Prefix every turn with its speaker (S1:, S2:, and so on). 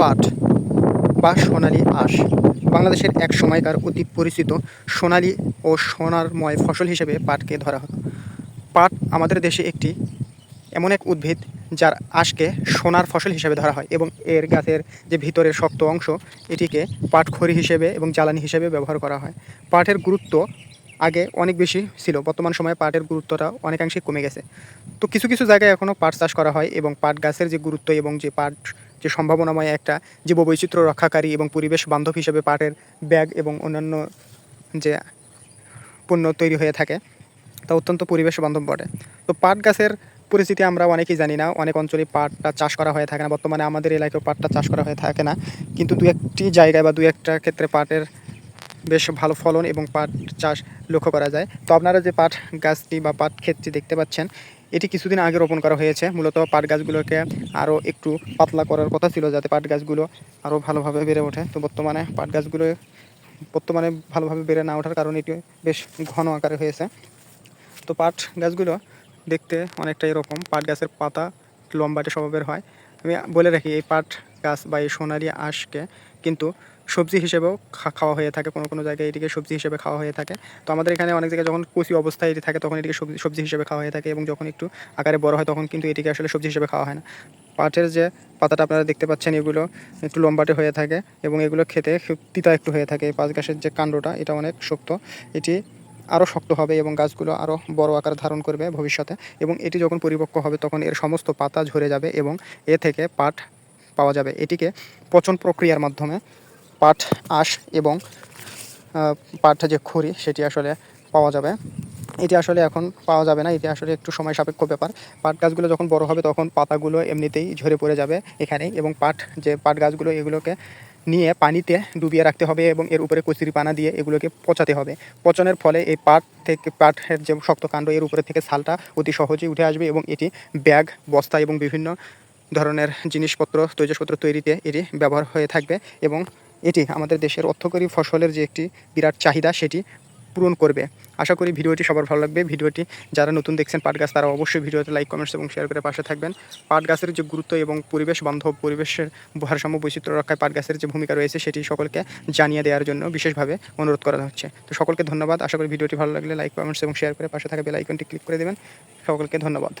S1: পাট বা সোনালী আঁশ। বাংলাদেশের এক সময়কার অতি পরিচিত সোনালী ও সোনারময় ফসল হিসেবে পাটকে ধরা হতো। পাট আমাদের দেশে একটি এমন এক উদ্ভিদ যার আঁশকে সোনার ফসল হিসেবে ধরা হয় এবং এর গাছের যে ভিতরের শক্ত অংশ, এটিকে পাটখড়ি হিসেবে এবং জ্বালানি হিসেবে ব্যবহার করা হয়। পাটের গুরুত্ব আগে অনেক বেশি ছিল। বর্তমান সময়ে পাটের গুরুত্বটা অনেকাংশে কমে গেছে। তো কিছু কিছু জায়গায় এখনও পাট চাষ করা হয় এবং পাট গাছের যে গুরুত্ব এবং যে পাট যে সম্ভাবনাময় একটা জীববৈচিত্র্য রক্ষাকারী এবং পরিবেশ বান্ধব হিসেবে পাটের ব্যাগ এবং অন্যান্য যে পণ্য তৈরি হয়ে থাকে, তা অত্যন্ত পরিবেশ বান্ধব বটে। তো পাট গাছের পরিস্থিতি আমরা অনেকেই জানি না, অনেক অঞ্চলে পাটটা চাষ করা হয়ে থাকে না, বর্তমানে আমাদের এলাকায় পাটটা চাষ করা হয়ে থাকে না। কিন্তু দু একটি জায়গায় বা দু একটা ক্ষেত্রে পাটের বেশ ভালো ফলন এবং পাট চাষ লক্ষ্য করা যায়। তো আপনারা যে পাট গাছটি বা পাট ক্ষেতটি দেখতে পাচ্ছেন, এটি কিছুদিন আগে রোপণ করা হয়েছে। মূলত পাট গাছগুলোকে আরও একটু পাতলা করার কথা ছিল যাতে পাট গাছগুলো আরও ভালোভাবে বেড়ে ওঠে। তো বর্তমানে পাট গাছগুলো বর্তমানে ভালোভাবে বেড়ে না ওঠার কারণে এটি বেশ ঘন আকারে হয়েছে। তো পাট গাছগুলো দেখতে অনেকটা এরকম। পাট গাছের পাতা লম্বাটে স্বভাবের হয়। আমি বলে রাখি, এই পাট গাছ বা এই সোনালি আঁশকে কিন্তু সবজি হিসেবেও খাওয়া হয়ে থাকে, কোনো কোনো জায়গায় এটিকে সবজি হিসেবে খাওয়া হয়ে থাকে। তো আমাদের এখানে অনেক জায়গায় যখন কচি অবস্থায় এটি থাকে, তখন এটিকে সবজি সবজি হিসেবে খাওয়া হয়ে থাকে এবং যখন একটু আকারে বড় হয়, তখন কিন্তু এটিকে আসলে সবজি হিসেবে খাওয়া হয় না। পাটের যে পাতাটা আপনারা দেখতে পাচ্ছেন, এগুলো একটু লম্বাটে হয়ে থাকে এবং এগুলো খেতে তিতা একটু হয়ে থাকে। এই পাঁচ গাছের যে কাণ্ডটা, এটা অনেক শক্ত। এটি আরও শক্ত হবে এবং গাছগুলো আরও বড় আকার ধারণ করবে ভবিষ্যতে। এবং এটি যখন পরিপক্ক হবে, তখন এর সমস্ত পাতা ঝরে যাবে এবং এ থেকে পাট পাওয়া যাবে। এটিকে পচন প্রক্রিয়ার মাধ্যমে পাট, আঁশ এবং পাট যে খড়ি, সেটি আসলে পাওয়া যাবে। এটি আসলে এখন পাওয়া যাবে না, এটি আসলে একটু সময় সাপেক্ষ ব্যাপার। পাট গাছগুলো যখন বড় হবে, তখন পাতাগুলো এমনিতেই ঝরে পড়ে যাবে এখানেই এবং পাট, যে পাট গাছগুলো, এগুলোকে নিয়ে পানিতে ডুবিয়ে রাখতে হবে এবং এর উপরে কচুরি পানা দিয়ে এগুলোকে পচাতে হবে। পচনের ফলে এই পাট থেকে, পাটের যে শক্ত কাণ্ড, এর উপরে থেকে ছালটা অতি সহজেই উঠে আসবে এবং এটি ব্যাগ, বস্তা এবং বিভিন্ন ধরনের জিনিসপত্র, তৈজসপত্র তৈরিতে এটি ব্যবহার হয়ে থাকবে এবং এটি আমাদের দেশের অর্থকরী ফসলের যে একটি বিরাট চাহিদা, সেটি পূরণ করবে। আশা করি ভিডিওটি সবার ভালো লাগবে। ভিডিওটি যারা নতুন দেখছেন পাট গাছ, তারা অবশ্যই ভিডিওতে লাইক, কমেন্টস এবং শেয়ার করে পাশে থাকবেন। পাট গাছের যে গুরুত্ব এবং পরিবেশ বান্ধব, পরিবেশের ভারসাম্য, বৈচিত্র্য রক্ষায় পাট গাছের যে ভূমিকা রয়েছে, সেটি সকলকে জানিয়ে দেওয়ার জন্য বিশেষভাবে অনুরোধ করা হচ্ছে। তো সকলকে ধন্যবাদ। আশা করি ভিডিওটি ভালো লাগলে লাইক, কমেন্টস এবং শেয়ার করে পাশে থাকা বেল আইকনটি ক্লিক করে দেবেন। সকলকে ধন্যবাদ।